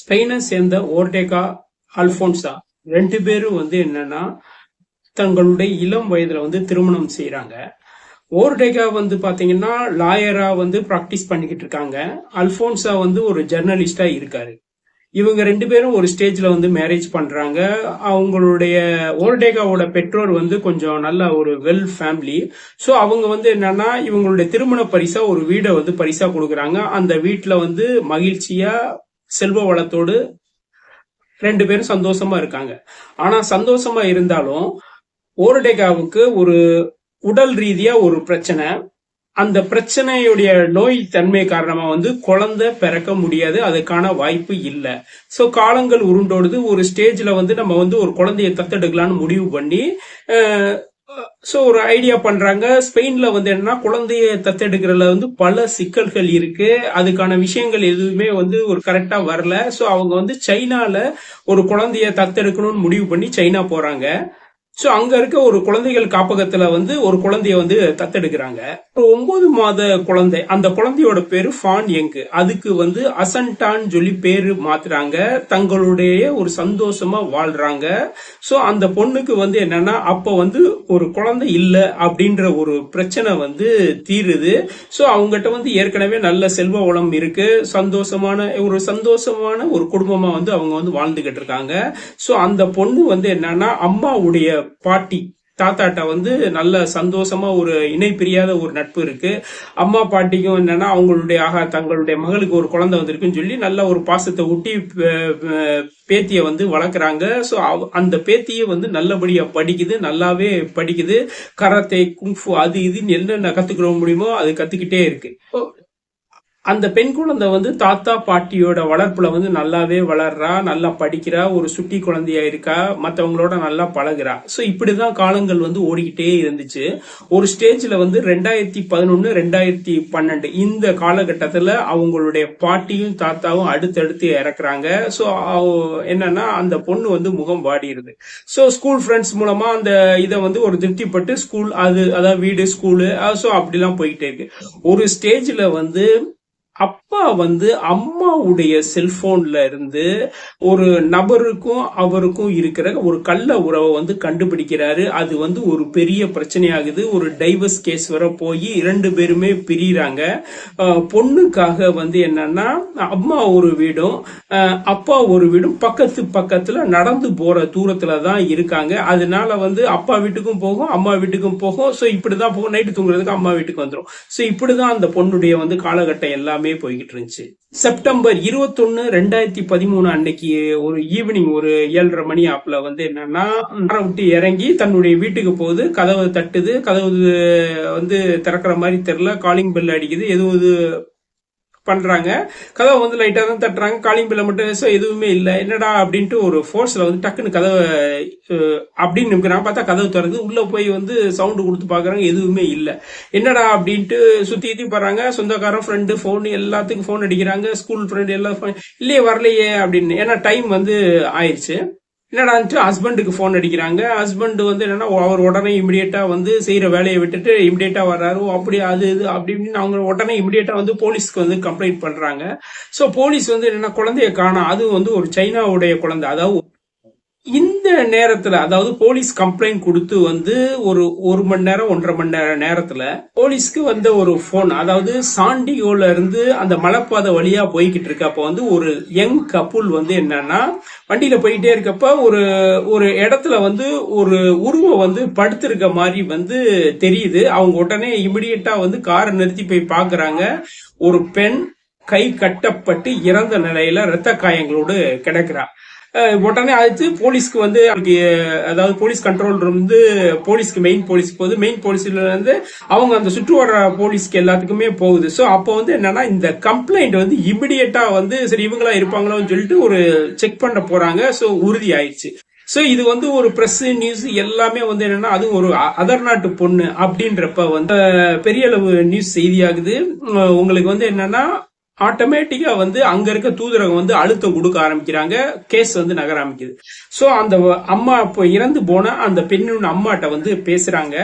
ஸ்பெயினை சேர்ந்த ஓர்டேகா அல்போன்சா ரெண்டு பேரும் வந்து என்னன்னா தங்களுடைய இளம் வயதுல வந்து திருமணம் செய்யறாங்க ஓர்டேகா வந்து பாத்தீங்கன்னா லாயரா வந்து ப்ராக்டிஸ் பண்ணிக்கிட்டு இருக்காங்க. அல்போன்சா வந்து ஒரு ஜெர்னலிஸ்டா இருக்காரு. இவங்க ரெண்டு பேரும் ஒரு ஸ்டேஜ்ல வந்து மேரேஜ் பண்றாங்க. அவங்களுடைய ஓர்டேகாவோட பெற்றோர் வந்து கொஞ்சம் நல்ல ஒரு வெல் ஃபேமிலி ஸோ அவங்க வந்து என்னன்னா இவங்களுடைய திருமண பரிசா ஒரு வீடை வந்து பரிசா கொடுக்குறாங்க. அந்த வீட்டில் வந்து மகிழ்ச்சியா செல்வ வளத்தோடு ரெண்டு பேரும் சந்தோஷமா இருக்காங்க. ஆனா சந்தோஷமா இருந்தாலும் ஓர்டேகாவுக்கு ஒரு உடல் ரீதியா ஒரு பிரச்சனை. அந்த பிரச்சனையுடைய நோய் தன்மை காரணமா வந்து குழந்தை பிறக்க முடியாது அதுக்கான வாய்ப்பு இல்லை. ஸோ காலங்கள் உருண்டோடுது ஒரு ஸ்டேஜ்ல வந்து நம்ம வந்து ஒரு குழந்தைய தத்தெடுக்கலான்னு முடிவு பண்ணி ஸோ ஒரு ஐடியா பண்ணுறாங்க ஸ்பெயினில் வந்து என்னன்னா குழந்தைய தத்தெடுக்கிறதுல வந்து பல சிக்கல்கள் இருக்கு. அதுக்கான விஷயங்கள் எதுவுமே வந்து ஒரு கரெக்டாக வரல. ஸோ அவங்க வந்து சைனாவில் ஒரு குழந்தைய தத்தெடுக்கணும்னு முடிவு பண்ணி சைனா போகிறாங்க ஸோ அங்க இருக்க ஒரு குழந்தைகள் காப்பகத்துல வந்து ஒரு குழந்தைய வந்து தத்தெடுக்கிறாங்க. ஒரு ஒன்பது மாத குழந்தை அந்த குழந்தையோட பேரு ஃபான் எங்கு அதுக்கு வந்து அசன்டான் சொல்லி பேரு மாத்துறாங்க. தங்களுடைய ஒரு சந்தோஷமா வாழ்றாங்க. ஸோ அந்த பொண்ணுக்கு வந்து என்னன்னா அப்ப வந்து ஒரு குழந்தை இல்லை அப்படின்ற ஒரு பிரச்சனை வந்து தீருது. ஸோ அவங்ககிட்ட வந்து ஏற்கனவே நல்ல செல்வ வளம் இருக்கு. சந்தோஷமான ஒரு சந்தோஷமான ஒரு குடும்பமா வந்து அவங்க வந்து வாழ்ந்துகிட்டு இருக்காங்க. ஸோ அந்த பொண்ணு வந்து என்னன்னா அம்மாவுடைய பாட்டி தாத்தாட்ட வந்து நல்ல சந்தோஷமா ஒரு இணை பிரியாத ஒரு நட்பு இருக்கு. அம்மா பாட்டிக்கும் என்னன்னா அவங்களுடைய ஆகா தங்களுடைய மகளுக்கு ஒரு குழந்தை வந்திருக்குன்னு சொல்லி நல்ல ஒரு பாசத்தை ஊட்டி பேத்திய வந்து வளர்க்குறாங்க. ஸோ அந்த பேத்தியை வந்து நல்லபடியா படிக்குது நல்லாவே படிக்குது. கராத்தே குங்ஃபு அது இதுன்னு என்னென்ன கத்துக்கிற முடியுமோ அது கத்துக்கிட்டே இருக்கு. அந்த பெண் குழந்தை வந்து தாத்தா பாட்டியோட வளர்ப்புல வந்து நல்லாவே வளர்றா நல்லா படிக்கிறா ஒரு சுட்டி குழந்தையா இருக்கா மற்றவங்களோட நல்லா பழகுறா. ஸோ இப்படிதான் காலங்கள் வந்து ஓடிக்கிட்டே இருந்துச்சு. ஒரு ஸ்டேஜ்ல வந்து ரெண்டாயிரத்தி பதினொன்னு ரெண்டாயிரத்தி பன்னெண்டு இந்த காலகட்டத்தில் அவங்களுடைய பாட்டியும் தாத்தாவும் அடுத்தடுத்து இறக்குறாங்க. ஸோ என்னன்னா அந்த பொண்ணு வந்து முகம் வாடிடுது. ஸோ ஸ்கூல் ஃப்ரெண்ட்ஸ் மூலமா அந்த இதை வந்து ஒரு திருப்திப்பட்டு ஸ்கூல் அது அதாவது வீடு ஸ்கூலு ஸோ அப்படிலாம் போயிட்டே இருக்கு. ஒரு ஸ்டேஜ்ல வந்து அப்பா வந்து அம்மாவுடைய செல்போன்ல இருந்து ஒரு நபருக்கும் அவருக்கும் இருக்கிற ஒரு கள்ள உறவை வந்து கண்டுபிடிக்கிறாரு. அது வந்து ஒரு பெரிய பிரச்சனையாகுது. ஒரு டைவர்ஸ் கேஸ் வர போய் இரண்டு பேருமே பிரியிறாங்க. பொண்ணுக்காக வந்து என்னன்னா அம்மா ஒரு வீடும் அப்பா ஒரு வீடும் பக்கத்து பக்கத்துல நடந்து போற தூரத்துல தான் இருக்காங்க. அதனால வந்து அப்பா வீட்டுக்கும் போகும் அம்மா வீட்டுக்கும் போகும். ஸோ இப்படிதான் போகும் நைட்டு தூங்குறதுக்கு அம்மா வீட்டுக்கு வந்துடும் ஸோ இப்படிதான் அந்த பொண்ணுடைய வந்து காலகட்டம் எல்லாமே எல்லாமே போய்கிட்டு இருந்துச்சு செப்டம்பர் இருபத்தொன்னு ரெண்டாயிரத்தி பதிமூணு அன்னைக்கு ஒரு ஈவினிங் ஒரு ஏழரை மணி ஆப்ல வந்து என்னன்னா விட்டு இறங்கி தன்னுடைய வீட்டுக்கு போகுது. கதவு தட்டுது. கதவு வந்து திறக்கிற மாதிரி தெரியல. காலிங் பெல் அடிக்குது. எதுவும் பண்ணுறாங்க கதவை வந்து லைட்டாக தான் தட்டுறாங்க. காலிங் பில்ல மட்டும் ஸோ எதுவுமே இல்லை. என்னடா அப்படின்ட்டு ஒரு ஃபோர்ஸில் வந்து டக்குன்னு கதவை அப்படின்னு நிற்கிறாங்க பார்த்தா கதவு திறந்து உள்ளே போய் வந்து சவுண்டு கொடுத்து பார்க்குறாங்க. எதுவுமே இல்லை. என்னடா அப்படின்ட்டு சுற்றி சுத்தி போறாங்க. சொந்தக்காரன் ஃப்ரெண்டு ஃபோன் எல்லாத்துக்கும் ஃபோன் அடிக்கிறாங்க. ஸ்கூல் ஃப்ரெண்டு எல்லாம் இல்லையே வரலையே அப்படின்னு. ஏன்னா டைம் வந்து ஆயிடுச்சு. என்னடான்ட்டு ஹஸ்பண்டுக்கு ஃபோன் அடிக்கிறாங்க. ஹஸ்பண்ட் வந்து என்னென்னா அவர் உடனே இமிடியேட்டாக வந்து செய்கிற வேலையை விட்டுட்டு இமிடியேட்டாக வர்றாரு. அப்படி அது இது அப்படி இப்படின்னு அவங்க உடனே இமிடியேட்டாக வந்து போலீஸ்க்கு வந்து கம்ப்ளைண்ட் பண்ணுறாங்க ஸோ போலீஸ் வந்து என்னென்னா குழந்தைய காணும் அது வந்து ஒரு சைனாவுடைய குழந்தை. அதாவது இந்த நேரத்துல அதாவது போலீஸ் கம்ப்ளைண்ட் கொடுத்து வந்து ஒரு ஒரு மணி நேரம் ஒன்றரை மணி நேரம் நேரத்துல போலீஸ்க்கு வந்த ஒரு போன் அதாவது சாண்டியோல இருந்து அந்த மலைப்பாதை வழியா போய்கிட்டு இருக்க அப்ப வந்து ஒரு யங் கப்புள் வந்து என்னன்னா வண்டியில போயிட்டே இருக்கப்ப ஒரு ஒரு இடத்துல வந்து ஒரு உருவம் வந்து படுத்திருக்க மாதிரி வந்து தெரியுது. அவங்க உடனே இமிடியட்டா வந்து காரை நிறுத்தி போய் பாக்குறாங்க. ஒரு பெண் கை கட்டப்பட்டு இறந்த நிலையில இரத்த காயங்களோடு கிடக்குறா. உடனே அழைத்து போலீஸ்க்கு வந்து அதாவது போலீஸ் கண்ட்ரோல் வந்து போலீஸ்க்கு மெயின் போலீஸ்க்கு போகுது. மெயின் போலீஸ்ல இருந்து அவங்க அந்த சுற்று வர போலீஸ்க்கு எல்லாத்துக்குமே போகுது. ஸோ அப்போ வந்து என்னன்னா இந்த கம்ப்ளைண்ட் வந்து இமிடியட்டா வந்து சரி இவங்களா இருப்பாங்களோன்னு சொல்லிட்டு ஒரு செக் பண்ண போறாங்க. ஸோ உறுதி ஆயிடுச்சு ஸோ இது வந்து ஒரு ப்ரெஸ் நியூஸ் எல்லாமே வந்து என்னன்னா அது ஒரு அதர் நாட்டு பொண்ணு அப்படின்றப்ப வந்து பெரிய அளவு நியூஸ் செய்தியாகுது. உங்களுக்கு வந்து என்னன்னா ஆட்டோமேட்டிக்கா வந்து அங்க இருக்க தூதரகம் வந்து அழுத்தம் கொடுக்க ஆரம்பிக்கிறாங்க. கேஸ் வந்து நகர ஆரம்பிக்குது. சோ அந்த அம்மா இப்போ இறந்து போன அந்த பெண்ணோட அம்மாட்ட வந்து பேசுறாங்க.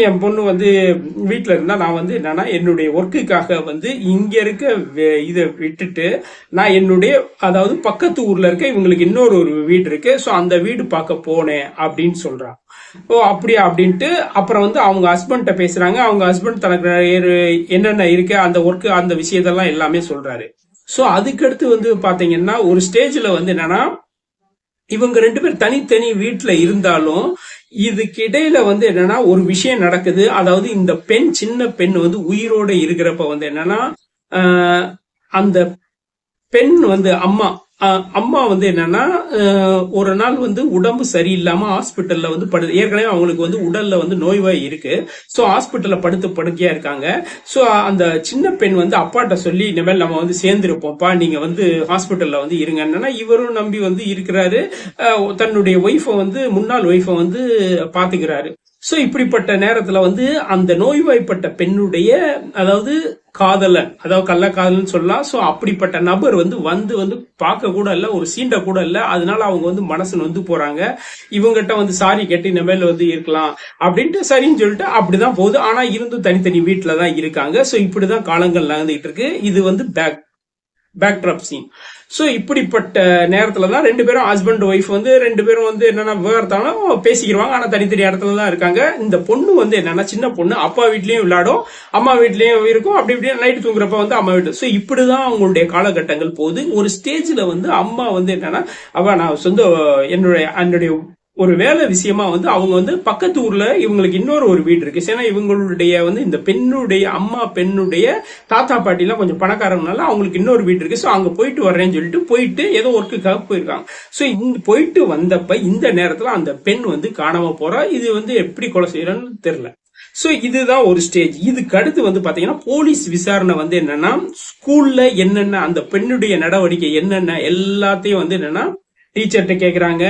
என் பொண்ணு வந்து வீட்டில் இருந்தா நான் வந்து என்னன்னா என்னுடைய ஒர்க்குக்காக வந்து இங்க இருக்க வே- இதை விட்டுட்டு நான் என்னுடைய அதாவது பக்கத்து ஊர்ல இருக்க இவங்களுக்கு இன்னொரு ஒரு வீடு இருக்கு. சோ அந்த வீடு பார்க்க போனேன் அப்படின்னு சொல்றான் ஓ அப்படியா அப்படின்ட்டு அப்புறம் வந்து அவங்க ஹஸ்பண்ட்ட பேசுறாங்க. அவங்க ஹஸ்பண்ட் தனக்கு என்னென்ன இருக்கு அந்த ஒர்க் அந்த விஷயத்தெல்லாம் எல்லாமே சொல்றாரு. ஸோ அதுக்கடுத்து வந்து பாத்தீங்கன்னா ஒரு ஸ்டேஜ்ல வந்து என்னன்னா இவங்க ரெண்டு பேர் தனித்தனி வீட்டுல இருந்தாலும் இதுக்கு இடையில வந்து என்னன்னா ஒரு விஷயம் நடக்குது. அதாவது இந்த பெண் சின்ன பெண் வந்து உயிரோட இருக்கிறப்ப வந்து என்னன்னா ஆஹ், அந்த பெண் வந்து அம்மா அம்மா வந்து என்னன்னா ஒரு நாள் வந்து உடம்பு சரியில்லாம ஹாஸ்பிட்டல்ல வந்து படு ஏற்கனவே அவங்களுக்கு வந்து உடல்ல வந்து நோய்வாய் இருக்கு. ஸோ ஹாஸ்பிட்டல்ல படுத்து படுக்கையா இருக்காங்க. ஸோ அந்த சின்ன பெண் வந்து அப்பாட்ட சொல்லி இனிமேல் நம்ம வந்து சேர்ந்துருப்போம்ப்பா நீங்க வந்து ஹாஸ்பிட்டல்ல வந்து இருங்கன்னா இவரும் நம்பி வந்து இருக்கிறாரு. தன்னுடைய ஒய்ஃபை வந்து முன்னாள் ஒய்ஃபை வந்து பாத்துக்கிறாரு. ஸோ இப்படிப்பட்ட நேரத்தில் வந்து அந்த நோய்வாய்ப்பட்ட பெண்ணுடைய அதாவது காதலன் அதாவது கள்ளக்காதலன் சொல்லலாம். சோ அப்படிப்பட்ட நபர் வந்து வந்து வந்து பார்க்க கூட இல்ல ஒரு சீண்ட கூட இல்ல. அதனால அவங்க வந்து மனசு வந்து போறாங்க. இவங்கிட்ட வந்து சாரி கேட்டு இனிமேல் வந்து இருக்கலாம். அப்படின்ட்டு சரின்னு சொல்லிட்டு அப்படிதான் போகுது. ஆனா இருந்தும் தனித்தனி வீட்டுல தான் இருக்காங்க. சோ இப்படிதான் காலங்கள் நகர்ந்துகிட்டு இருக்கு. இது வந்து பேக் பேக்ட்ராப் சீன் ஸோ இப்படிப்பட்ட நேரத்தில் தான் ரெண்டு பேரும் ஹஸ்பண்ட் ஒய்ஃப் வந்து ரெண்டு பேரும் வந்து என்னென்ன விவகாரத்தாலும் பேசிக்கிடுவாங்க ஆனால் தனித்தனி இடத்துல தான் இருக்காங்க. இந்த பொண்ணு வந்து என்னென்னா சின்ன பொண்ணு. அப்பா வீட்லேயும் விளையாடும். அம்மா வீட்லேயும் இருக்கும். அப்படி இப்படியே நைட்டு தூங்குறப்ப வந்து அம்மா வீட்டு ஸோ இப்படி தான் அவங்களுடைய காலகட்டங்கள் போகுது. ஒரு ஸ்டேஜில் வந்து அம்மா வந்து என்னென்னா அவள் நான் சொந்த என்னுடைய என்னுடைய ஒரு வேலை விஷயமா வந்து அவங்க வந்து பக்கத்து ஊர்ல இவங்களுக்கு இன்னொரு ஒரு வீடு இருக்கு. ஏன்னா இவங்களுடைய வந்து இந்த பெண்ணுடைய அம்மா பெண்ணுடைய தாத்தா பாட்டி எல்லாம் கொஞ்சம் பணக்காரங்கனால அவங்களுக்கு இன்னொரு வீடு இருக்கு. ஸோ அங்க போயிட்டு வர்றேன்னு சொல்லிட்டு போயிட்டு ஏதோ ஒர்க்குக்காக போயிருக்காங்க. ஸோ இந்த போயிட்டு வந்தப்ப இந்த நேரத்துல அந்த பெண் வந்து காணாம போறா. இது வந்து எப்படி கொலை செய்யறன்னு தெரியல. ஸோ இதுதான் ஒரு ஸ்டேஜ் இதுக்கு அடுத்து வந்து பாத்தீங்கன்னா போலீஸ் விசாரணை வந்து என்னன்னா ஸ்கூல்ல என்னென்ன அந்த பெண்ணுடைய நடவடிக்கை என்னென்ன எல்லாத்தையும் வந்து என்னன்னா டீச்சர்கிட்ட கேட்குறாங்க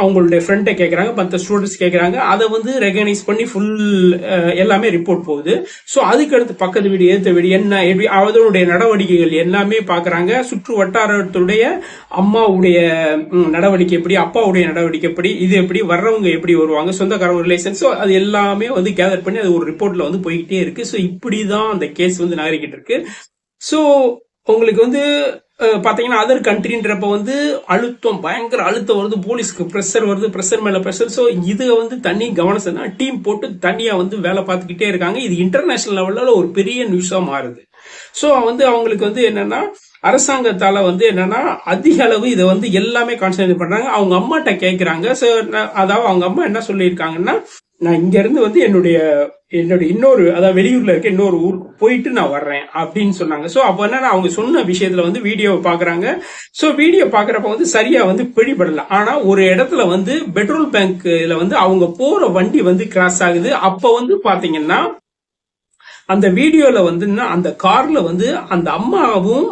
அவங்களுடைய ஃப்ரெண்ட்டை கேட்குறாங்க மற்ற ஸ்டூடெண்ட்ஸ் கேட்குறாங்க அதை வந்து ரெகனைஸ் பண்ணி ஃபுல் எல்லாமே ரிப்போர்ட் போகுது. ஸோ அதுக்கடுத்து பக்கத்து வீடு ஏத்த வீடு என்ன எப்படி அதனுடைய நடவடிக்கைகள் எல்லாமே பார்க்குறாங்க சுற்று வட்டாரத்துடைய அம்மாவுடைய நடவடிக்கை எப்படி அப்பாவுடைய நடவடிக்கை எப்படி இது எப்படி வர்றவங்க எப்படி வருவாங்க சொந்தக்காரங்க ரிலேஷன் ஸோ அது எல்லாமே வந்து கேதர் பண்ணி அது ஒரு ரிப்போர்ட்டில் வந்து போய்கிட்டே இருக்கு. ஸோ இப்படி தான் அந்த கேஸ் வந்து நகரிக்கிட்டு இருக்கு. ஸோ உங்களுக்கு வந்து பார்த்தீங்கன்னா அதர் கண்ட்ரின்றப்ப வந்து அழுத்தம் பயங்கர அழுத்தம் வருது போலீஸ்க்கு ப்ரெஷர் வருது ப்ரெஷர் மேலே ப்ரெஷர் ஸோ இது வந்து தனி கவனம் டீம் போட்டு தனியாக வந்து வேலை பார்த்துக்கிட்டே இருக்காங்க. இது இன்டர்நேஷனல் லெவலில் ஒரு பெரிய நியூஸாக மாறுது. ஸோ வந்து அவங்களுக்கு வந்து என்னன்னா அரசாங்கத்தால் வந்து என்னன்னா அதிக அளவு இதை வந்து எல்லாமே கான்சென்ட்ரேட் பண்ணுறாங்க அவங்க அம்மாட்ட கேட்குறாங்க ஸோ அதாவது அவங்க அம்மா என்ன சொல்லியிருக்காங்கன்னா நான் இங்கேருந்து வந்து என்னுடைய என்னுடைய இன்னொரு அதாவது வெளியூர்ல இருக்க இன்னொரு ஊருக்கு போயிட்டு நான் வர்றேன் அப்படின்னு சொன்னாங்க. சோ அப்ப என்ன அவங்க சொன்ன விஷயத்துல வந்து வீடியோவை பாக்குறாங்க. சோ வீடியோ பாக்குறப்ப வந்து சரியா வந்து பிடிபடல. ஆனா ஒரு இடத்துல வந்து பெட்ரோல் பேங்க்ல வந்து அவங்க போற வண்டி வந்து கிராஸ் ஆகுது. அப்ப வந்து பாத்தீங்கன்னா அந்த வீடியோல வந்து என்ன, அந்த கார்ல வந்து அந்த அம்மாவும்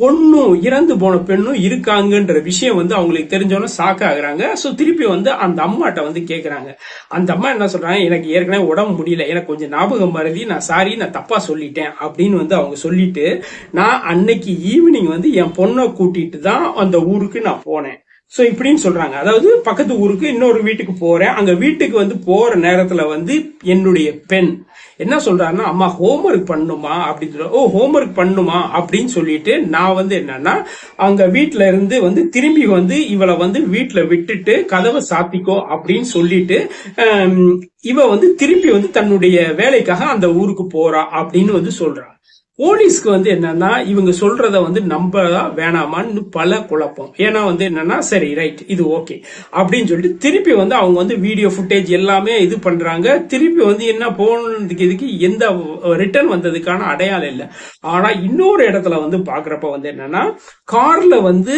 பொண்ணும் இறந்து போன பெண்ணும் இருக்காங்கன்ற விஷயம் வந்து அவங்களுக்கு தெரிஞ்சோன்னு ஷாக் ஆகுறாங்க. ஸோ திருப்பி வந்து அந்த அம்மாட்ட வந்து கேட்குறாங்க அந்த அம்மா என்ன சொல்றாங்க? எனக்கு ஏற்கனவே உடம்பு முடியல. எனக்கு கொஞ்சம் ஞாபகம் மறதி நான் சாரி நான் தப்பா சொல்லிட்டேன் அப்படின்னு வந்து அவங்க சொல்லிட்டு நான் அன்னைக்கு ஈவினிங் வந்து என் பொண்ணை கூட்டிட்டு தான் அந்த ஊருக்கு நான் போனேன். ஸோ இப்படின்னு சொல்றாங்க. அதாவது பக்கத்து ஊருக்கு இன்னொரு வீட்டுக்கு போறேன். அங்க வீட்டுக்கு வந்து போற நேரத்துல வந்து என்னுடைய பெண் என்ன சொல்றாருன்னா அம்மா ஹோம்ஒர்க் பண்ணுமா? அப்படின்னு சொல்ல ஓ ஹோம்ஒர்க் பண்ணுமா? அப்படின்னு சொல்லிட்டு நான் வந்து என்னன்னா அங்க வீட்டுல இருந்து வந்து திரும்பி வந்து இவளை வந்து வீட்டுல விட்டுட்டு கதவை சாத்திக்கோ அப்படின்னு சொல்லிட்டு இவ வந்து திரும்பி வந்து தன்னுடைய வேலைக்காக அந்த ஊருக்கு போறா அப்படின்னு வந்து சொல்றா. போலீஸ்க்கு வந்து என்னன்னா இவங்க சொல்றத வந்து நம்பதா வேணாமான்னு பல குழப்பம். ஏன்னா வந்து என்னன்னா சரி ரைட் இது ஓகே அப்படின்னு சொல்லிட்டு திருப்பி வந்து அவங்க வந்து வீடியோ ஃபுட்டேஜ் எல்லாமே இது பண்றாங்க. திருப்பி வந்து என்ன போனதுக்கு இதுக்கு எந்த ரிட்டர்ன் வந்ததுக்கான அடையாளம் இல்லை. ஆனா இன்னொரு இடத்துல வந்து பாக்குறப்ப வந்து என்னன்னா கார்ல வந்து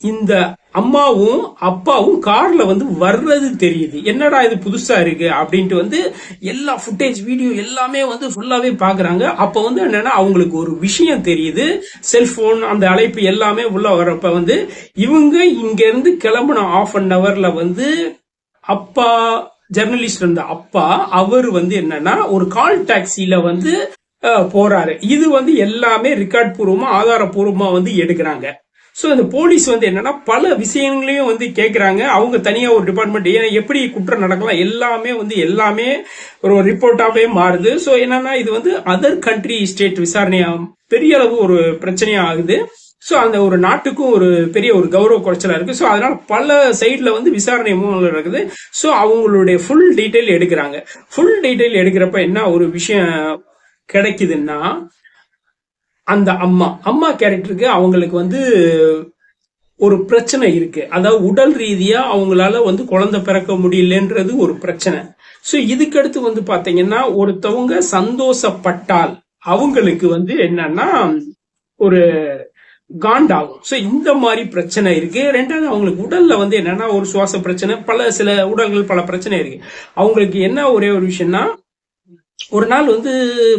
இந்த அம்மாவும் அப்பாவும் கார்ல வந்து வர்றது தெரியுது. என்னடா இது புதுசா இருக்கு? அப்படின்ட்டு வந்து எல்லா ஃபுட்டேஜ் வீடியோ எல்லாமே வந்து ஃபுல்லாவே பாக்குறாங்க. அப்ப வந்து என்னன்னா அவங்களுக்கு ஒரு விஷயம் தெரியுது. செல்போன் அந்த அழைப்பு எல்லாமே உள்ள வர்றப்ப வந்து இவங்க இங்க இருந்து கிளம்புன ஆஃப் அன் ஹவர்ல வந்து அப்பா ஜெர்னலிஸ்ட் இருந்த அப்பா அவர் வந்து என்னன்னா ஒரு கால் டாக்ஸில வந்து போறாரு. இது வந்து எல்லாமே ரெக்கார்ட் பூர்வமா ஆதாரப்பூர்வமா வந்து எடுக்கிறாங்க. ஸோ இந்த போலீஸ் வந்து என்னன்னா பல விஷயங்களையும் வந்து கேட்குறாங்க அவங்க தனியாக ஒரு டிபார்ட்மெண்ட் ஏன்னா எப்படி குற்றம் நடக்கலாம் எல்லாமே வந்து எல்லாமே ஒரு ரிப்போர்ட்டாகவே மாறுது. ஸோ என்னன்னா இது வந்து அதர் கண்ட்ரி ஸ்டேட் விசாரணையாக பெரிய அளவு ஒரு பிரச்சனையாக ஆகுது. ஸோ அந்த ஒரு நாட்டுக்கும் ஒரு பெரிய ஒரு கௌரவ குறைச்சலாக இருக்குது ஸோ அதனால் பல சைடில் வந்து விசாரணை மூலம் இருக்குது ஸோ அவங்களுடைய ஃபுல் டீட்டெயில் எடுக்கிறாங்க. ஃபுல் டீட்டெயில் எடுக்கிறப்ப என்ன ஒரு விஷயம் கிடைக்குதுன்னா அந்த அம்மா. அம்மா கேரக்டருக்கு அவங்களுக்கு வந்து ஒரு பிரச்சனை இருக்கு. அதாவது உடல் ரீதியா அவங்களால வந்து குழந்தை பிறக்க முடியலன்றது ஒரு பிரச்சனை. ஸோ இதுக்கடுத்து வந்து பாத்தீங்கன்னா ஒருத்தவங்க சந்தோஷப்பட்டால் அவங்களுக்கு வந்து என்னன்னா ஒரு காண்டாகும். ஸோ இந்த மாதிரி பிரச்சனை இருக்கு. ரெண்டாவது அவங்களுக்கு உடல்ல வந்து என்னன்னா ஒரு சுவாச பிரச்சனை பல சில உடல்கள் பல பிரச்சனை இருக்கு. அவங்களுக்கு என்ன ஒரே ஒரு விஷயம்னா ஒரு நாள் வந்து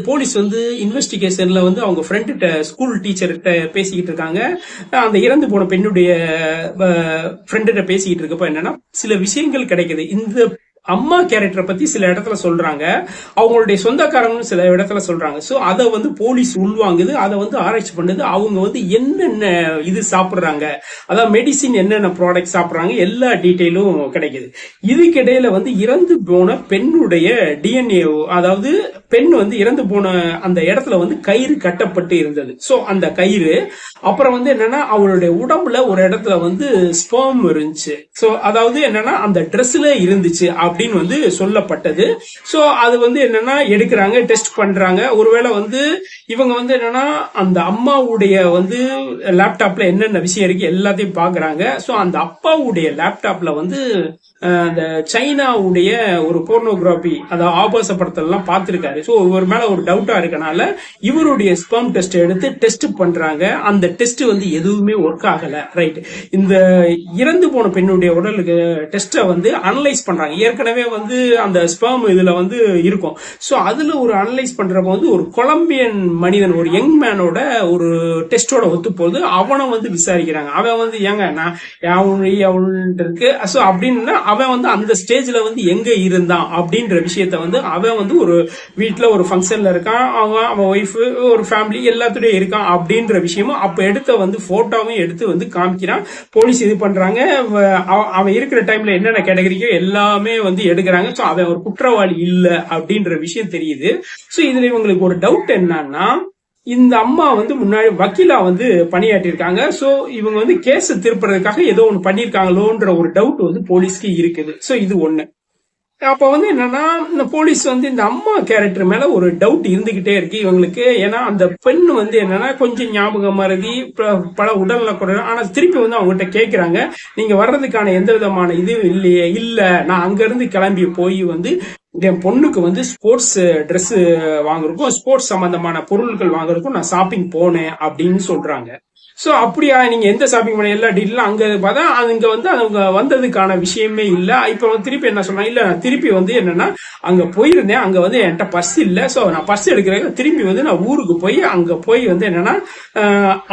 போலீஸ் வந்து இன்வெஸ்டிகேஷன்ல வந்து அவங்க ஃப்ரெண்டுகிட்ட ஸ்கூல் டீச்சர்கிட்ட பேசிக்கிட்டு இருக்காங்க. அந்த இறந்து போன பெண்ணுடைய ஃப்ரெண்டுகிட்ட பேசிக்கிட்டு இருக்கப்ப என்னன்னா சில விஷயங்கள் கிடைக்குது. இந்த அம்மா கேரக்டரை பத்தி சில இடத்துல சொல்றாங்க. அவங்களுடைய சொந்தக்காரங்களும் சில இடத்துல சொல்றாங்க. ஸோ அதை வந்து போலீஸ் உள்வாங்குது அதை வந்து ஆராய்ச்சி பண்ணுது. அவங்க வந்து என்னென்ன இது சாப்பிட்றாங்க? அதாவது மெடிசின் என்னென்ன ப்ராடக்ட் சாப்பிட்றாங்க? எல்லா டீட்டெயிலும் கிடைக்குது. இதுக்கிடையில வந்து இறந்து போன பெண்ணுடைய டிஎன்ஏ அதாவது பெண் வந்து இறந்து போன அந்த இடத்துல வந்து கயிறு கட்டப்பட்டு இருந்தது. ஸோ அந்த கயிறு அப்புறம் வந்து என்னன்னா அவளுடைய உடம்புல ஒரு இடத்துல வந்து ஸ்பேம் இருந்துச்சு. ஸோ அதாவது என்னன்னா அந்த ட்ரெஸ்ல இருந்துச்சு. அப்படின்னு வந்து சொல்லப்பட்டது. சோ அது வந்து என்னன்னா எடுக்கிறாங்க டெஸ்ட் பண்றாங்க. ஒருவேளை வந்து இவங்க வந்து என்னன்னா அந்த அம்மாவுடைய வந்து லேப்டாப்ல என்னென்ன விஷயம் இருக்கு எல்லாத்தையும் பாக்குறாங்க சோ அந்த அப்பாவுடைய லேப்டாப்ல வந்து அந்த சைனாவுடைய ஒரு போர்னோகிராபி அதை ஆபாச படத்தெல்லாம் பார்த்துருக்காரு. ஸோ இவர் மேலே ஒரு டவுட்டாக இருக்கனால இவருடைய ஸ்பெர்ம் டெஸ்ட் எடுத்து டெஸ்ட் பண்ணுறாங்க அந்த டெஸ்ட் வந்து எதுவுமே ஒர்க் ஆகலை. ரைட் இந்த இறந்து போன பெண்ணுடைய உடலுக்கு டெஸ்ட்டை வந்து அனலைஸ் பண்ணுறாங்க ஏற்கனவே வந்து அந்த ஸ்பெர்ம் இதில் வந்து இருக்கும். ஸோ அதில் ஒரு அனலைஸ் பண்ணுறப்ப வந்து ஒரு கொலம்பியன் மனிதன் ஒரு யங் மேனோட ஒரு டெஸ்டோட ஒத்து போகுது அவனை வந்து விசாரிக்கிறாங்க. அவன் வந்து ஏங்க நான் அவன் அவன் இருக்கு. ஸோ அப்படின்னா அவன் வந்து அந்த ஸ்டேஜ்ல வந்து எங்க இருந்தான் அப்படின்ற விஷயத்த வந்து அவன் வந்து ஒரு வீட்டில் ஒரு ஃபங்க்ஷன்ல இருக்கான். அவன் அவன் ஒய்ஃப் ஒரு ஃபேமிலி எல்லாத்துடையும் இருக்கான் அப்படின்ற விஷயமும் அப்ப எடுத்த வந்து போட்டோவும் எடுத்து வந்து காமிக்கிறான். போலீஸ் இது பண்றாங்க. அவன் இருக்கிற டைம்ல என்னென்ன கேட்டகரிக்கோ எல்லாமே வந்து எடுக்கிறாங்க. ஸோ அவன் ஒரு குற்றவாளி இல்லை அப்படின்ற விஷயம் தெரியுது. ஸோ இதுல இவங்களுக்கு ஒரு டவுட் என்னன்னா இந்த அம்மா வந்து முன்னாடி வக்கீலா வந்து பணியாற்றிருக்காங்க சோ இவங்க வந்து கேஸ் திருப்புறதுக்காக ஏதோ ஒன்று பண்ணிருக்காங்களோன்ற ஒரு டவுட் வந்து போலீஸ்க்கு இருக்குது. சோ இது ஒண்ணு. அப்போ வந்து என்னன்னா இந்த போலீஸ் வந்து இந்த அம்மா கேரக்டர் மேல ஒரு டவுட் இருந்துகிட்டே இருக்கு இவங்களுக்கு. ஏன்னா அந்த பெண் வந்து என்னன்னா கொஞ்சம் ஞாபகம் மறதி ப- பல உடல்நல குறை ஆனா திருப்பி வந்து அவங்ககிட்ட கேட்கிறாங்க நீங்க வர்றதுக்கான எந்த விதமான இதுவும் இல்லையே இல்ல நான் அங்க இருந்து கிளம்பி போய் வந்து என் பொண்ணுக்கு வந்து ஸ்போர்ட்ஸ் ட்ரெஸ் வாங்குறதுக்கும் ஸ்போர்ட்ஸ் சம்பந்தமான பொருட்கள் வாங்குறதுக்கும் நான் ஷாப்பிங் போனேன் அப்படின்னு சொல்றாங்க. ஸோ அப்படியா நீங்கள் எந்த ஷாப்பிங் பண்ண எல்லா டீட்டெயிலும் அங்கே பார்த்தா அங்கே வந்து அவங்க வந்ததுக்கான விஷயமே இல்லை. இப்போ வந்து திருப்பி என்ன சொன்னா இல்லை நான் திருப்பி வந்து என்னென்னா அங்கே போயிருந்தேன். அங்கே வந்து என்கிட்ட பர்ஸ் இல்லை. ஸோ நான் பர்ஸ் எடுக்கிறேன். திரும்பி வந்து நான் ஊருக்கு போய் அங்கே போய் வந்து என்னென்னா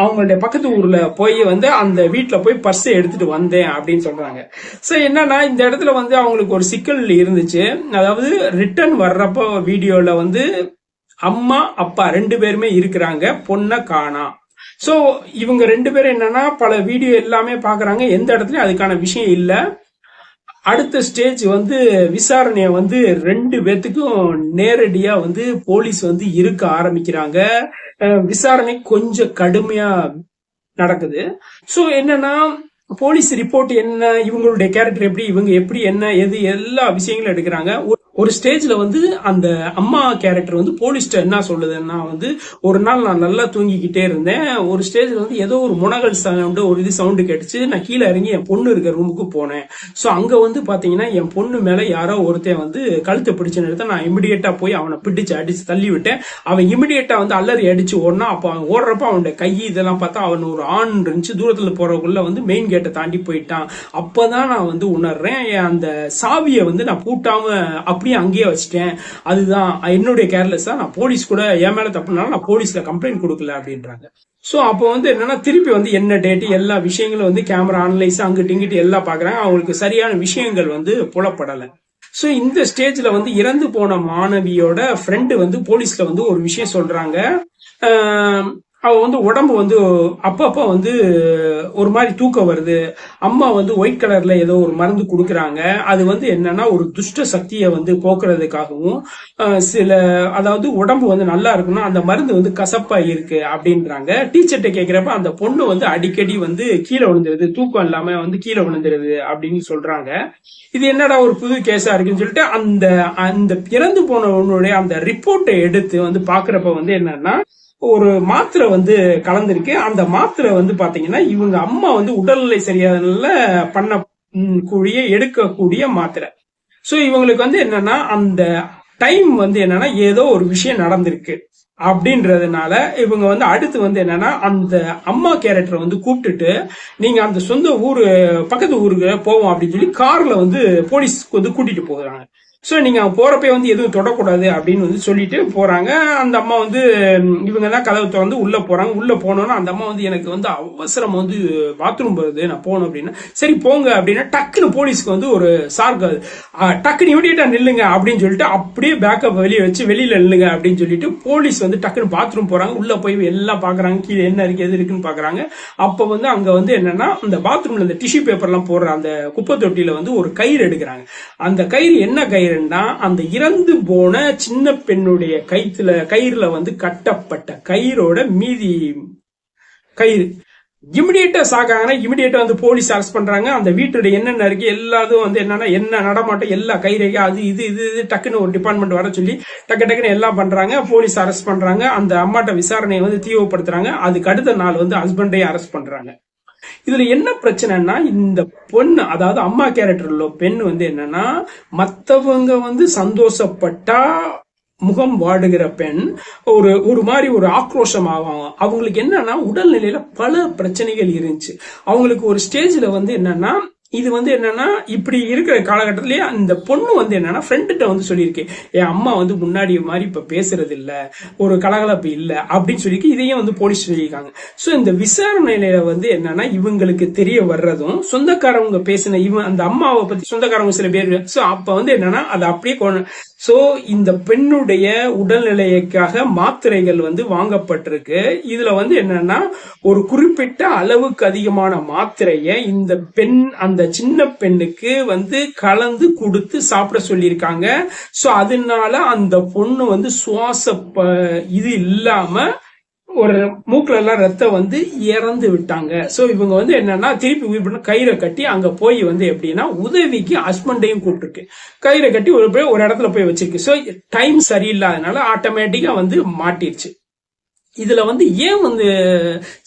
அவங்களுடைய பக்கத்து ஊரில் போய் வந்து அந்த வீட்டில் போய் பர்ஸ் எடுத்துகிட்டு வந்தேன் அப்படின்னு சொல்கிறாங்க ஸோ என்னென்னா இந்த இடத்துல வந்து அவங்களுக்கு ஒரு சிக்கல் இருந்துச்சு. அதாவது ரிட்டர்ன் வர்றப்போ வீடியோவில் வந்து அம்மா அப்பா ரெண்டு பேருமே இருக்கிறாங்க. பொண்ணை காணா. சோ இவங்க ரெண்டு பேரும் என்னன்னா பல வீடியோ எல்லாமே பார்க்குறாங்க. எந்த இடத்துலையும் அதுக்கான விஷயம் இல்ல. அடுத்த ஸ்டேஜ் வந்து விசாரணைய வந்து ரெண்டு பேத்துக்கும் நேரடியா வந்து போலீஸ் வந்து இருக்க ஆரம்பிக்கிறாங்க. விசாரணை கொஞ்சம் கடுமையா நடக்குது. சோ என்னன்னா போலீஸ் ரிப்போர்ட் என்ன இவங்களுடைய கேரக்டர் எப்படி இவங்க எப்படி என்ன எது எல்லா விஷயங்களும் எடுக்கிறாங்க. ஒரு- ஸ்டேஜில் வந்து அந்த அம்மா கேரக்டர் வந்து போலீஸ்ட என்ன சொல்லுதுன்னா வந்து ஒரு நாள் நான் நல்லா தூங்கிக்கிட்டே இருந்தேன். ஒரு ஸ்டேஜில் வந்து ஏதோ ஒரு முனகல் சவுண்டு ஒரு இது சவுண்டு கேட்டுச்சு. நான் கீழே இறங்கி என் பொண்ணு இருக்க ரூமுக்கு போனேன். ஸோ அங்கே வந்து பார்த்தீங்கன்னா என் பொண்ணு மேலே யாரோ ஒருத்தன் வந்து கழுத்தை பிடிச்ச நேரத்தை நான் இமிடியேட்டாக போய் அவனை பிடிச்சு அடிச்சு தள்ளி விட்டேன். அவன் இமிடியேட்டாக வந்து அல்லறி அடிச்சு ஓடினா அப்போ அவன் ஓடுறப்ப அவனோட கை இதெல்லாம் பார்த்தா அவன் ஒரு ஆண் இருந்துச்சு. தூரத்தில் போகிறக்குள்ள வந்து மெயின் கேட்டை தாண்டி போயிட்டான். அப்போ தான் நான் வந்து உணர்றேன். என் அந்த சாவியை வந்து நான் பூட்டாமல் அப்படியே அங்கேயே வச்சிட்டேன். அதுதான் என்னுடைய கேர்லெஸ் தான் நான் போலீஸ் கூட என் மேல தப்புனாலும் நான் போலீஸ்ல கம்ப்ளைண்ட் கொடுக்கல அப்படின்றாங்க. ஸோ அப்போ வந்து என்னன்னா திருப்பி வந்து என்ன டேட் எல்லா விஷயங்களும் வந்து கேமரா அனலைஸ் அங்கிட்டு இங்கிட்டு எல்லாம் பாக்குறாங்க. அவங்களுக்கு சரியான விஷயங்கள் வந்து புலப்படலை. ஸோ இந்த ஸ்டேஜ்ல வந்து இறந்து போன மாணவியோட ஃப்ரெண்டு வந்து போலீஸ்ல வந்து ஒரு விஷயம் சொல்றாங்க. ஆஹ் அவ வந்து உடம்பு வந்து அப்பப்போ வந்து ஒரு மாதிரி தூக்கம் வருது. அம்மா வந்து ஒயிட் கலர்ல ஏதோ ஒரு மருந்து கொடுக்குறாங்க. அது வந்து என்னன்னா ஒரு துஷ்ட சக்தியை வந்து போக்குறதுக்காகவும் சில அதாவது உடம்பு வந்து நல்லா இருக்கணும் அந்த மருந்து வந்து கசப்பா இருக்கு அப்படின்றாங்க டீச்சர்கிட்ட கேட்குறப்ப அந்த பொண்ணு வந்து அடிக்கடி வந்து கீழே விழுந்துருது. தூக்கம் இல்லாம வந்து கீழே விழுந்துருது அப்படின்னு சொல்றாங்க. இது என்னடா ஒரு புது கேஸா இருக்குன்னு சொல்லிட்டு அந்த அந்த இறந்து போனவனுடைய அந்த ரிப்போர்ட்டை எடுத்து வந்து பாக்குறப்ப வந்து என்னன்னா ஒரு மாத்திரை வந்து கலந்திருக்கு. அந்த மாத்திரை வந்து பாத்தீங்கன்னா இவங்க அம்மா வந்து உடல்நிலை சரியாதனால பண்ண கூடிய எடுக்கக்கூடிய மாத்திரை. சோ இவங்களுக்கு வந்து என்னன்னா அந்த டைம் வந்து என்னன்னா ஏதோ ஒரு விஷயம் நடந்திருக்கு. அப்படின்றதுனால இவங்க வந்து அடுத்து வந்து என்னன்னா அந்த அம்மா கேரக்டரை வந்து கூப்பிட்டுட்டு நீங்க அந்த சொந்த ஊரு பக்கத்து ஊருக்கு போவோம் அப்படின்னு சொல்லி கார்ல வந்து போலீஸ்க்கு வந்து கூட்டிட்டு போகிறாங்க. ஸோ நீங்கள் அவங்க போறப்ப வந்து எதுவும் தொடக்கூடாது அப்படின்னு வந்து சொல்லிட்டு போகிறாங்க அந்த அம்மா வந்து இவங்க தான் கதவை திறந்து உள்ளே போகிறாங்க உள்ளே போனோன்னா அந்த அம்மா வந்து எனக்கு வந்து அவசரம் வந்து பாத்ரூம் போகிறது நான் போகணும் அப்படின்னா. சரி போங்க அப்படின்னா டக்குன்னு போலீஸ்க்கு வந்து ஒரு சார்க்கு டக்குன்னு இமீடியட்டா நில்லுங்க அப்படின்னு சொல்லிட்டு அப்படியே பேக்கப் வெளியே வச்சு வெளியில் நில்லுங்க அப்படின்னு சொல்லிட்டு போலீஸ் வந்து டக்குன்னு பாத்ரூம் போகிறாங்க உள்ளே போய் எல்லாம் பார்க்குறாங்க கீழே என்ன இருக்குது எது இருக்குன்னு பார்க்குறாங்க அப்போ வந்து அங்கே வந்து என்னென்னா அந்த பாத்ரூமில் அந்த டிஷ்யூ பேப்பர்லாம் போடுற அந்த குப்பை தொட்டியில் வந்து ஒரு கயிறு எடுக்கிறாங்க. அந்த கயிறு என்ன கயிறு? கயிறுன்னா அந்த இறந்து போன சின்ன பெண்ணுடைய கைத்துல கயிறுல வந்து கட்டப்பட்ட கயிறோட மீதி கயிறு. இமிடியேட்டா சாகாங்கன்னா இமிடியேட்டா வந்து போலீஸ் அரெஸ்ட் பண்றாங்க. அந்த வீட்டுடைய என்னென்ன இருக்கு எல்லாதும் வந்து என்னன்னா என்ன நடமாட்டம் எல்லா கைரேகை அது இது இது இது டக்குன்னு ஒரு டிபார்ட்மெண்ட் வர சொல்லி டக்கு டக்குன்னு எல்லாம் பண்றாங்க. போலீஸ் அரெஸ்ட் பண்றாங்க. அந்த அம்மாட்ட விசாரணையை வந்து தீவிரப்படுத்துறாங்க. அதுக்கு அடுத்த நாள் வந்து ஹஸ்பண்டையும் அரெஸ்ட் பண்றாங்க. இதுல என்ன பிரச்சனைனா இந்த பொண்ணு அதாவது அம்மா கேரக்டர்ல பெண் வந்து என்னன்னா மத்தவங்க வந்து சந்தோஷப்பட்டா முகம் வாடுகிற பெண் ஒரு ஒரு மாதிரி ஒரு ஆக்ரோஷம் ஆவாங்க அவங்களுக்கு என்னன்னா உடல்நிலையில பல பிரச்சனைகள் இருந்துச்சு. அவங்களுக்கு ஒரு ஸ்டேஜ்ல வந்து என்னன்னா இது வந்து என்னன்னா இப்படி இருக்கிற காலகட்டத்திலேயே அந்த பொண்ணு வந்து என்னன்னா ஃப்ரெண்டுகிட்ட வந்து சொல்லியிருக்கேன் என் அம்மா வந்து முன்னாடி மாதிரி இப்போ பேசுறது இல்ல ஒரு கலகலப்பு இல்லை. அப்படின்னு சொல்லி இதையும் வந்து போலீஸ் சொல்லியிருக்காங்க. ஸோ இந்த விசாரணையில வந்து என்னன்னா இவங்களுக்கு தெரிய வர்றதும் சொந்தக்காரவங்க பேசின இவன் அந்த அம்மாவை பத்தி சொந்தக்காரவங்க சில பேர் சோ அப்போ வந்து என்னன்னா அதை அப்படியே ஸோ இந்த பெண்ணுடைய உடல்நிலைக்காக மாத்திரைகள் வந்து வாங்கப்பட்டிருக்கு. இதுல வந்து என்னன்னா ஒரு குறிப்பிட்ட அளவுக்கு அதிகமான மாத்திரையை இந்த பெண் அந்த சின்ன பெண்ணுக்கு வந்து கலந்து கொடுத்து சாப்பிட சொல்லியிருக்காங்க. ஸோ அதனால அந்த பொண்ணு வந்து சுவாச ப- இது இல்லாம ஒரு மூக்குல எல்லாம் ரத்தம் வந்து இறந்து விட்டாங்க. சோ இவங்க வந்து என்னன்னா திருப்பி உயிர் பண்ண கயிறை கட்டி அங்க போய் வந்து எப்படின்னா உதவிக்கு ஹஸ்பண்டையும் கூப்பிட்டுருக்கு. கயிறை கட்டி ஒரு போய் ஒரு இடத்துல போய் வச்சிருக்கு. சோ டைம் சரியில்லாதனால ஆட்டோமேட்டிக்கா வந்து மாட்டிருச்சு. இதுல வந்து ஏன் வந்து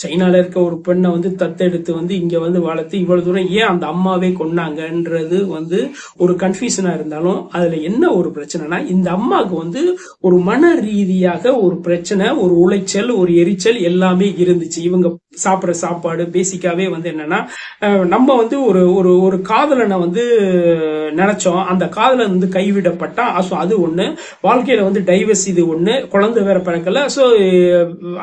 சைனால இருக்க ஒரு பெண்ணை வந்து தத்தெடுத்து வந்து இங்க வந்து வளர்த்து இவ்வளவு தூரம் ஏன் அந்த அம்மாவே கொண்டாங்கன்றது வந்து ஒரு கன்ஃபியூஷனா இருந்தாலும் அதுல என்ன ஒரு பிரச்சனைனா இந்த அம்மாவுக்கு வந்து ஒரு மன ரீதியாக ஒரு பிரச்சனை ஒரு உளைச்சல் ஒரு எரிச்சல் எல்லாமே இருந்துச்சு. இவங்க சாப்பிட்ற சாப்பாடு பேசிக்காவே வந்து என்னன்னா நம்ம வந்து ஒரு ஒரு ஒரு காதலனை வந்து நினைச்சோம். அந்த காதலன் வந்து கைவிடப்பட்டா ஸோ அது ஒன்று வாழ்க்கையில வந்து டைவர்ஸ் இது ஒன்று குழந்தை வேற பிறக்கல. ஸோ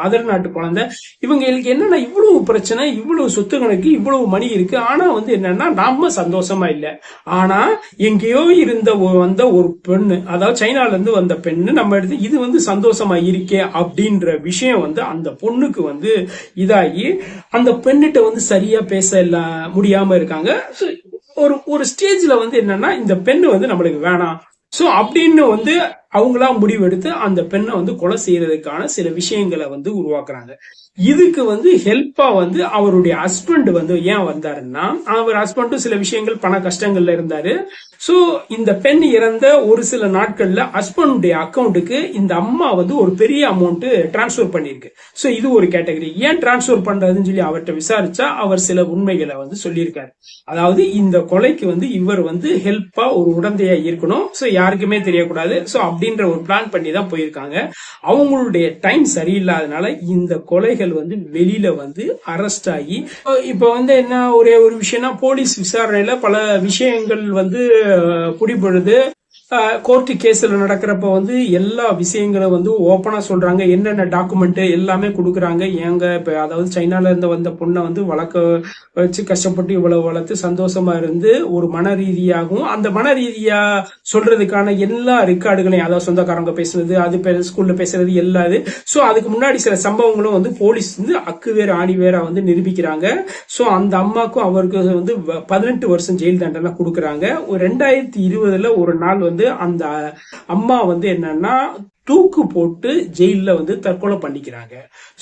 அதர் நாட்டு குழந்தை. இவங்களுக்கு என்னன்னா இவ்வளவு பிரச்சனை இவ்வளவு சொத்து கணக்கு இவ்வளவு மணி இருக்கு. ஆனா வந்து என்னன்னா நாம சந்தோஷமா இல்லை. ஆனா எங்கேயோ இருந்த வந்த ஒரு பெண்ணு அதாவது சைனால இருந்து வந்த பெண்ணு நம்ம எடுத்து இது வந்து சந்தோஷமா இருக்கே அப்படின்ற விஷயம் வந்து அந்த பொண்ணுக்கு வந்து இதாகி அந்த பெண்ணிட்ட வந்து சரியா பேச இல்ல முடியாம இருக்காங்க. ஒரு ஒரு ஸ்டேஜ்ல வந்து என்னன்னா இந்த பெண்ணு வந்து நம்மளுக்கு வேணாம். சோ அப்படின்னு வந்து அவங்களா முடிவெடுத்து அந்த பெண்ணை வந்து கொலை செய்யறதுக்கான சில விஷயங்களை வந்து உருவாக்குறாங்க. இதுக்கு வந்து ஹெல்ப்பா வந்து அவருடைய ஹஸ்பண்ட் வந்து ஏன் வந்தாருன்னா அவர் ஹஸ்பண்டும் சில விஷயங்கள் பண கஷ்டங்கள்ல இருந்தாரு. ஸோ இந்த பெண் இறந்த ஒரு சில நாட்கள்ல ஹஸ்பண்டுடைய அக்கௌண்ட்டுக்கு இந்த அம்மா வந்து ஒரு பெரிய அமௌண்ட் டிரான்ஸ்ஃபர் பண்ணியிருக்கு ஸோ இது ஒரு கேட்டகரி ஏன் டிரான்ஸ்ஃபர் பண்றதுன்னு சொல்லி அவர்கிட்ட விசாரிச்சா அவர் சில உண்மைகளை வந்து சொல்லியிருக்காரு. அதாவது இந்த கொலைக்கு வந்து இவர் வந்து ஹெல்ப்பா ஒரு உடந்தையா இருக்கணும். ஸோ யாருக்குமே தெரியக்கூடாது. ஸோ அப்படின்ற ஒரு பிளான் பண்ணி தான் போயிருக்காங்க. அவங்களுடைய டைம் சரியில்லாதனால இந்த கொலைகள் வந்து வெளியில வந்து அரெஸ்ட் ஆகி இப்ப- வந்து என்ன ஒரே ஒரு விஷயம்னா போலீஸ் விசாரணையில பல விஷயங்கள் வந்து குடிபொழுது பிடிபடுது கோர்ட்டு கேஸில் நடக்கிறப்ப வந்து எல்லா விஷயங்களும் வந்து ஓப்பனாக சொல்கிறாங்க என்னென்ன டாக்குமெண்ட்டு எல்லாமே கொடுக்குறாங்க. ஏங்க இப்போ அதாவது சைனாலேருந்து வந்த பொண்ணை வந்து வளர்க்க வச்சு கஷ்டப்பட்டு இவ்வளோ வளர்த்து சந்தோஷமாக இருந்து ஒரு மன ரீதியாகவும் அந்த மன ரீதியாக சொல்கிறதுக்கான எல்லா ரெக்கார்டுகளையும் அதாவது சொந்தக்காரங்க பேசுறது அது பே- ஸ்கூலில் பேசுறது எல்லா இது அதுக்கு முன்னாடி சில சம்பவங்களும் வந்து போலீஸ் வந்து அக்கு வேற ஆணி வேற வந்து நிரூபிக்கிறாங்க. ஸோ அந்த அம்மாக்கும் அவருக்கு வந்து பதினெட்டு வருஷம் ஜெயில் தண்டனை கொடுக்குறாங்க. ஒரு ரெண்டாயிரத்தி இருபதில் ஒரு நாள் வந்து அந்த அம்மா வந்து என்னன்னா தூக்கு போட்டு ஜெயில்ல வந்து தற்கொலை பண்ணிக்கிறாங்க.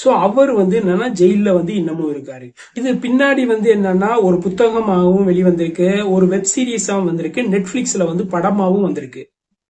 சோ அவர் வந்து என்னன்னா ஜெயில்ல வந்து இன்னமும் இருக்காரு. இது பின்னாடி வந்து என்னன்னா ஒரு புத்தகமாகவும் வெளிவந்திருக்கு ஒரு வெப் சீரிஸாகவும் வந்திருக்கு நெட்ஃபிளிக்ஸ்ல வந்து படமாவும் வந்திருக்கு.